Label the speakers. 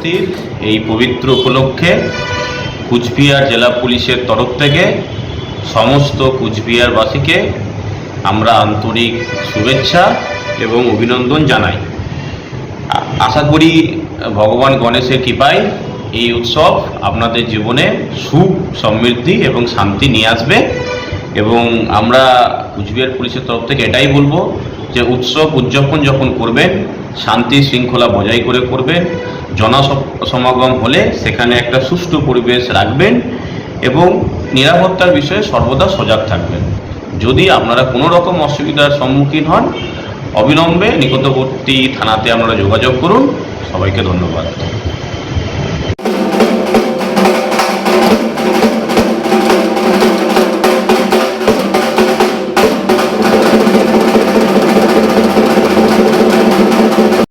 Speaker 1: জয়ন্তীর এই পবিত্র উপলক্ষে কুচবিহার জেলা পুলিশের তরফ থেকে সমস্ত কুচবিহারবাসীকে আমরা আন্তরিক শুভেচ্ছা এবং অভিনন্দন জানাই। আশা করি ভগবান গণেশের কৃপায় এই উৎসব আপনাদের জীবনে সুখ, সমৃদ্ধি এবং শান্তি নিয়ে আসবে এবং আমরা কুচবিহার পুলিশের তরফ থেকে এটাই বলব যে উৎসব উদযাপন যখন করবেন, শান্তি শৃঙ্খলা বজায় করে করবেন জনসমাগম হলে সেখানে একটা সুষ্ঠু পরিবেশ রাখবেন এবং নিরাপত্তার বিষয়ে সর্বদা সজাগ থাকবেন। যদি আপনারা কোনো রকম অসুবিধার সম্মুখীন হন, অবিলম্বে নিকটবর্তী থানাতে আপনারা যোগাযোগ করুন। সবাইকে ধন্যবাদ।